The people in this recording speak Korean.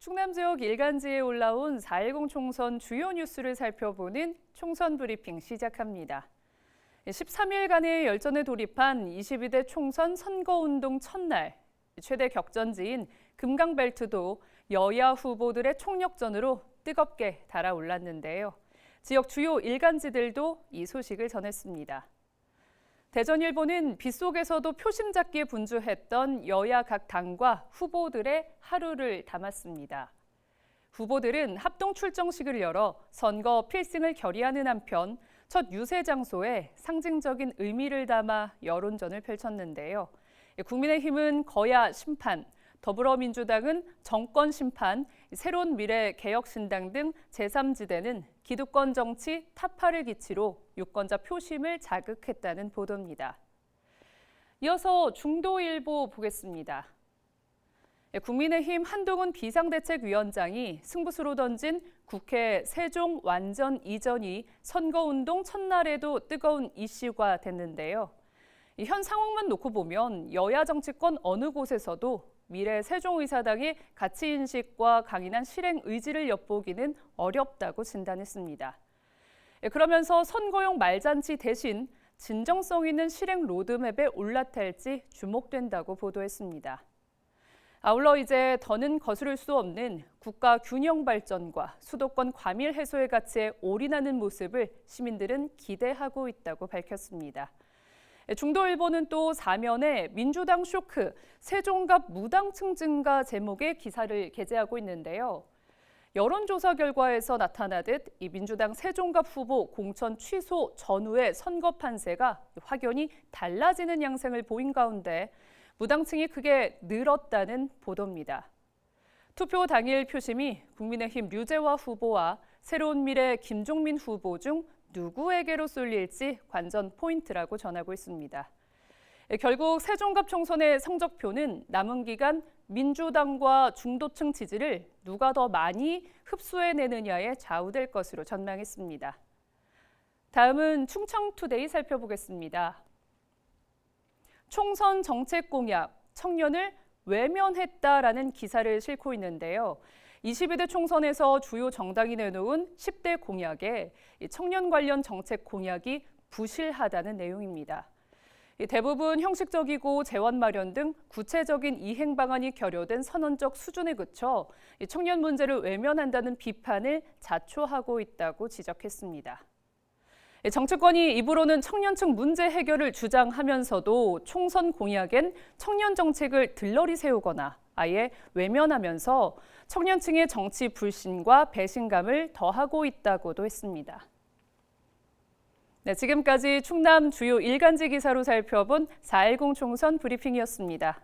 충남 지역 일간지에 올라온 4.10 총선 주요 뉴스를 살펴보는 총선 브리핑 시작합니다. 13일간의 열전에 돌입한 22대 총선 선거운동 첫날, 최대 격전지인 금강벨트도 여야 후보들의 총력전으로 뜨겁게 달아올랐는데요. 지역 주요 일간지들도 이 소식을 전했습니다. 대전일보는 빗속에서도 표심 잡기에 분주했던 여야 각 당과 후보들의 하루를 담았습니다. 후보들은 합동 출정식을 열어 선거 필승을 결의하는 한편 첫 유세 장소에 상징적인 의미를 담아 여론전을 펼쳤는데요. 국민의힘은 거야 심판, 더불어민주당은 정권 심판, 새로운 미래 개혁신당 등 제3지대는 기득권 정치 타파를 기치로 유권자 표심을 자극했다는 보도입니다. 이어서 중도일보 보겠습니다. 예, 국민의힘 한동훈 비상대책위원장이 승부수로 던진 국회 세종 완전 이전이 선거운동 첫날에도 뜨거운 이슈가 됐는데요. 현 상황만 놓고 보면 여야 정치권 어느 곳에서도 미래 세종의사당의 가치 인식과 강인한 실행 의지를 엿보기는 어렵다고 진단했습니다. 예, 그러면서 선거용 말잔치 대신 진정성 있는 실행 로드맵에 올라탈지 주목된다고 보도했습니다. 아울러 이제 더는 거스를 수 없는 국가 균형 발전과 수도권 과밀 해소의 가치에 올인하는 모습을 시민들은 기대하고 있다고 밝혔습니다. 중도일보는 또 사면에 민주당 쇼크, 세종갑 무당층 증가 제목의 기사를 게재하고 있는데요. 여론조사 결과에서 나타나듯 이 민주당 세종갑 후보 공천 취소 전후의 선거 판세가 확연히 달라지는 양상을 보인 가운데 무당층이 크게 늘었다는 보도입니다. 투표 당일 표심이 국민의힘 류재화 후보와 새로운 미래 김종민 후보 중 누구에게로 쏠릴지 관전 포인트라고 전하고 있습니다. 결국 세종갑 총선의 성적표는 남은 기간 민주당과 중도층 지지를 누가 더 많이 흡수해내느냐에 좌우될 것으로 전망했습니다. 다음은 충청투데이 살펴보겠습니다. 총선 정책 공약, 청년을 외면했다라는 기사를 싣고 있는데요. 22대 총선에서 주요 정당이 내놓은 10대 공약에 청년 관련 정책 공약이 부실하다는 내용입니다. 대부분 형식적이고 재원 마련 등 구체적인 이행 방안이 결여된 선언적 수준에 그쳐 청년 문제를 외면한다는 비판을 자초하고 있다고 지적했습니다. 정치권이 입으로는 청년층 문제 해결을 주장하면서도 총선 공약엔 청년 정책을 들러리 세우거나 아예 외면하면서 청년층의 정치 불신과 배신감을 더하고 있다고도 했습니다. 네, 지금까지 충남 주요 일간지 기사로 살펴본 4.10 총선 브리핑이었습니다.